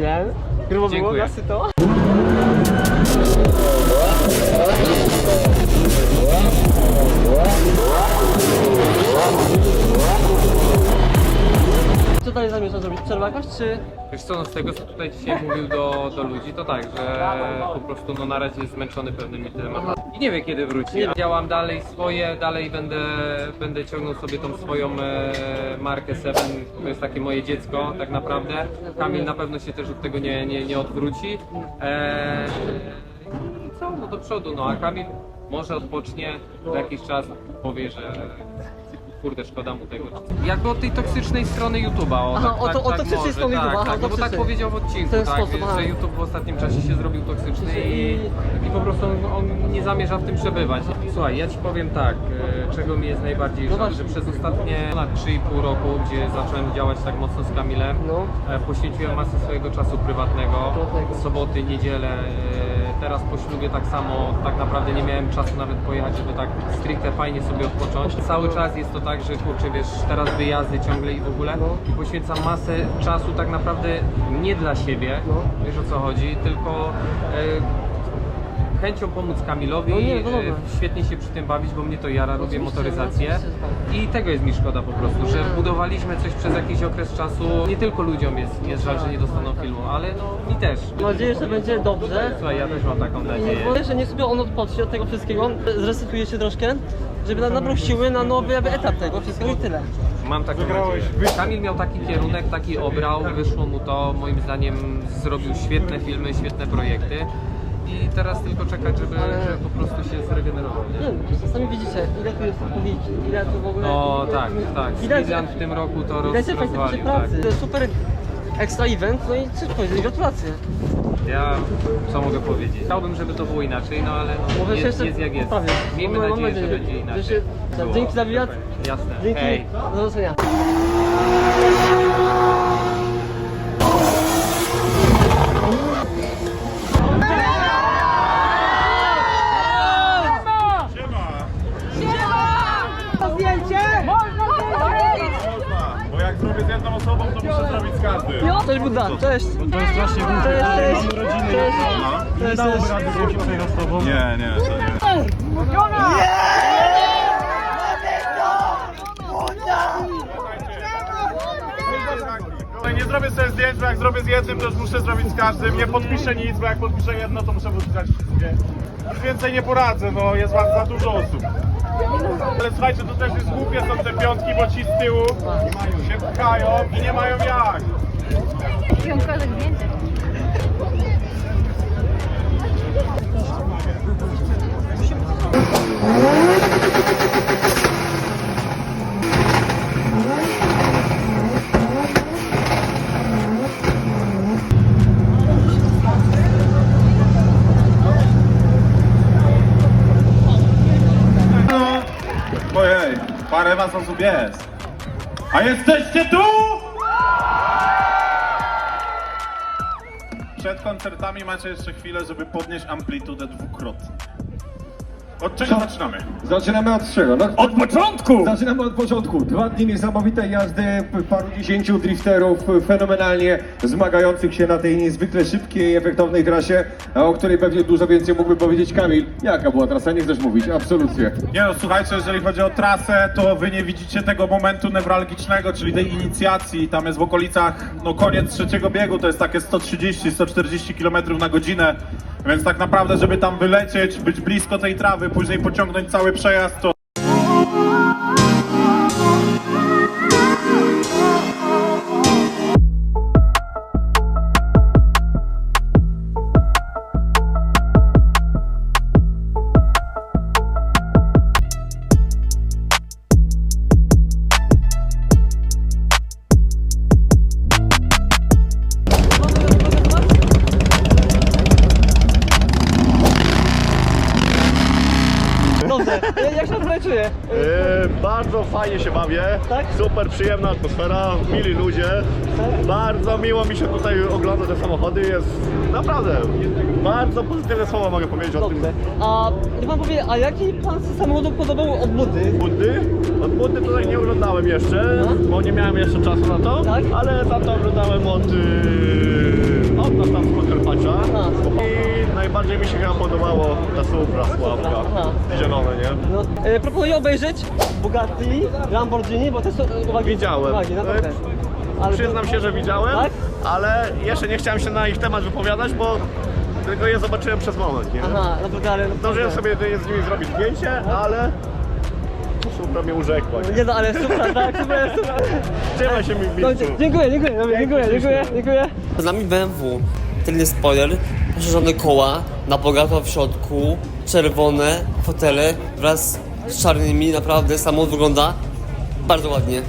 widziałem. Grubo było, Dziękuję. syto. Czy... Wiesz co, no z tego co tutaj dzisiaj mówił do, do ludzi, to tak, że po prostu no na razie jest zmęczony pewnymi tematami i nie wie kiedy wróci. Ja działam dalej swoje, dalej będę, będę ciągnął sobie tą swoją e, markę Seven, to jest takie moje dziecko tak naprawdę. Kamil na pewno się też od tego nie, nie, nie odwróci. E, I co, no do przodu, no a Kamil może odpocznie, za jakiś czas powie, że kurde, szkoda mu tego. Jakby od tej toksycznej strony YouTube'a. O, Aha, tak, o to- tak, o tak toksycznej może, strony tak, YouTube'a, aha, tak, no bo tak toksycznej. powiedział w odcinku, ten tak, sposób, aha. że YouTube w ostatnim czasie się zrobił toksyczny i, i po prostu on, on nie zamierza w tym przebywać. Słuchaj, ja Ci powiem tak, e, czego mi jest najbardziej No żal, że właśnie. przez ostatnie ponad 3,5 roku, gdzie zacząłem działać tak mocno z Kamilem, No. e, poświęciłem masę swojego czasu prywatnego, Prywatnego. soboty, niedzielę, e, teraz po ślubie tak samo, tak naprawdę nie miałem czasu nawet pojechać, żeby tak stricte fajnie sobie odpocząć. Cały czas jest to tak, że kurczę, wiesz, teraz wyjazdy ciągle i w ogóle i poświęcam masę czasu tak naprawdę nie dla siebie, wiesz o co chodzi, tylko e, chęcią pomóc Kamilowi, No nie, no dobra. e, świetnie się przy tym bawić, bo mnie to jara, Oczywiście, motoryzację tak. i tego jest mi szkoda po prostu, że budowaliśmy coś przez jakiś okres czasu, nie tylko ludziom jest, jest żal, że nie dostaną filmu, ale no mi też. Mam nadzieję, że będzie dobrze. Słuchaj, ja też mam taką nadzieję. Bo że nie sobie on odpocznie od tego wszystkiego, zresetuje się troszkę, żeby na- nabrał siły na nowy etap tego wszystkiego i tyle. Mam taką nadzieję. Kamil miał taki kierunek, taki obrał, wyszło mu to, moim zdaniem zrobił świetne filmy, świetne projekty. I teraz tylko czekać, żeby, Ale- żeby po prostu się zregenerował. Nie Nie? wiem, sami widzicie, ile tu jest odpowiedzi, ile tu w ogóle... No tak, tak. Widać, Sweden w tym roku to roz, widać naszej rozwalił. Tak. pracy. To jest super ekstra event, no i cóż powiedzieć, gratulacje. Ja co mogę powiedzieć? Chciałbym, żeby to było inaczej, no ale no, Może się jest, jeszcze jest jak jest. poprawię. Miejmy Mam- mam nadzieję, że nadzieję, będzie że inaczej. się- Było. Dzięki za wywiad. Jasne. Dzięki, Hej. do zobaczenia. Z jedną osobą, to muszę zrobić z każdym. Cześć Buda, cześć. To jest strasznie głupie. Cześć, cześć. Mamy rodziny. Cześć. Cześć, Dałoby cześć. rady z jakimś przejechał z tobą? Nie, nie, to nie. Ale Nie zrobię sobie zdjęć, bo jak zrobię z jednym, to już muszę zrobić z każdym. Nie podpiszę nic, bo jak podpiszę jedno, to muszę podpisać wszystkie. Już więcej nie poradzę, no jest was za dużo osób. Ale słuchajcie, to też jest głupie są te piątki, bo ci z tyłu się pchają i nie mają jak. Piątkowe zdjęcie. Ojej, parę was osób jest. A jesteście tu? Przed koncertami macie jeszcze chwilę, żeby podnieść amplitudę dwukrotnie. Od czego zaczynamy? Zaczynamy od czego? No, Od początku! Zaczynamy od początku. Dwa dni niesamowitej jazdy, p- paru dziesięciu drifterów, fenomenalnie zmagających się na tej niezwykle szybkiej i efektownej trasie, a o której pewnie dużo więcej mógłby powiedzieć Kamil. Jaka była trasa? Nie chcesz mówić? Absolutnie. Nie no, słuchajcie, jeżeli chodzi o trasę, to wy nie widzicie tego momentu newralgicznego, czyli tej inicjacji. Tam jest w okolicach, no koniec trzeciego biegu, to jest takie 130-140 km na godzinę. Więc tak naprawdę, żeby tam wylecieć, być blisko tej trawy, później pociągnąć cały przejazd, to fajnie się bawię. Tak? Super przyjemna atmosfera, mili ludzie. Bardzo miło mi się tutaj ogląda te samochody. Jest naprawdę bardzo pozytywne słowa mogę powiedzieć o tym. Dobrze. A niech pan powie, a jaki pan z samochodu podobał od budy? Buddy? Od Buddy tutaj nie oglądałem jeszcze, bo nie miałem jeszcze czasu na to, Tak? ale za to oglądałem od, yy, od nas tam z Podkarpacia. Najbardziej mi się chyba podobało ta Supra Sławka, zielone, nie? No, e, proponuję obejrzeć Bugatti, Lamborghini, bo to są e, uwagi. Widziałem. Uwagi, no. Ale Przyznam się, że widziałem, Tak? ale jeszcze nie chciałem się na ich temat wypowiadać, bo tylko je zobaczyłem przez moment, nie? Aha, no to dalej. No, Zdążyłem sobie z nimi zrobić zdjęcie, ale Supra mnie urzekła, nie? Nie no, ale super, tak, super, super. Trzymaj się mi w No, dziękuję, dziękuję, dobra, dziękuję, dziękuję, dziękuję. Z nami BMW, tylny spoiler, poszerzone koła, na bogato w środku, czerwone fotele wraz z czarnymi, naprawdę samochód wygląda bardzo ładnie.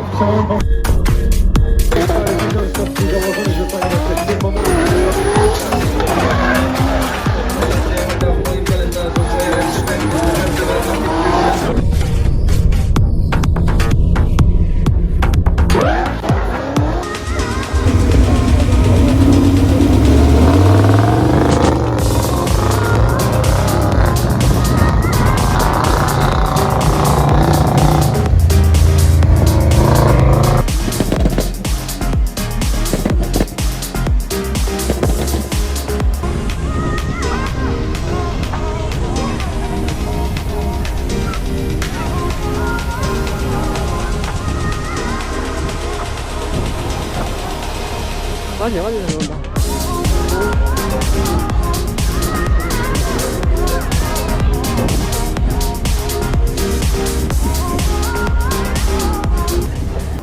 Stop. Ładnie, ładnie wygląda.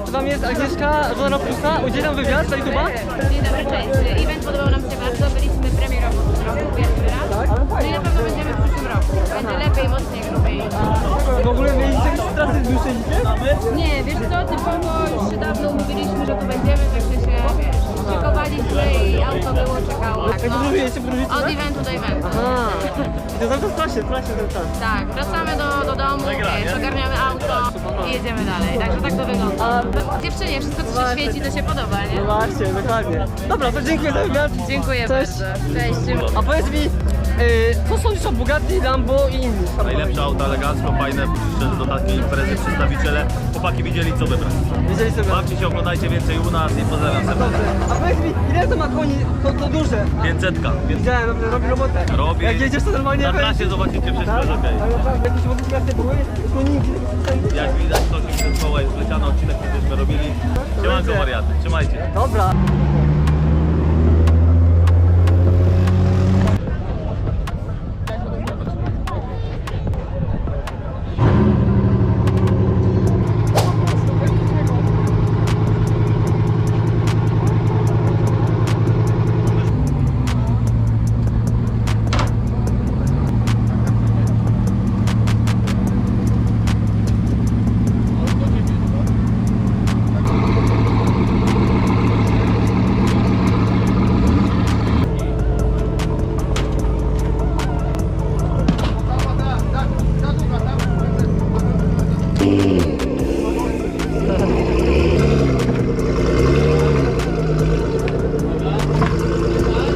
To tam jest Agnieszka Żona Plusa, udzielam wywiad dla YouTube'a. Dzień dobry, cześć. Event podobał nam się bardzo. Byliśmy premierową w tym roku pierwszy raz. No i na pewno będziemy w przyszłym roku. Będzie lepiej, mocniej, grubiej. W ogóle mieliście jakieś strasy z duszyńcie? Nie, wiesz co, typowo już się dawno umówiliśmy, że tu będziemy, także się, wiesz, szykowaliśmy i auto było, czekało. Tak, no, podróżujecie, podróżujecie? od tak? eventu do eventu. Aha. I to zawsze w trasie, trasie ten czas. Tak, wracamy do, do domu, wiesz, ogarniamy auto i jedziemy dalej. Także tak to wygląda. Dziewczynie, wszystko co się świeci, to się podoba, No nie? właśnie, dokładnie. Dobra, to dziękuję za wywiad. Dziękuję Cześć. bardzo. Cześć. A powiedz mi, co sądzisz o Bugatti, Lambo i innych? Najlepsze auto, elegancko, fajne, przyszedł do takiej imprezy przedstawiciele. Chłopaki widzieli co wybrać. Wiedzieli sobie. Bawcie się, oglądajcie więcej u nas i pozdrawiam serdecznie. A powiedz mi, ile to ma koni, to, to duże? 500, więc Widziałem, naprawdę robi robotę. Robi. Jak jedziesz to normalnie na weź. trasie zobaczycie wszystko jest okej. Ale naprawdę, jakieś modyfikacje były, koniki, Jak widać, to się z koła jest wleciany odcinek, który żeśmy robili. Siemanko wariaty, trzymajcie. Dobra.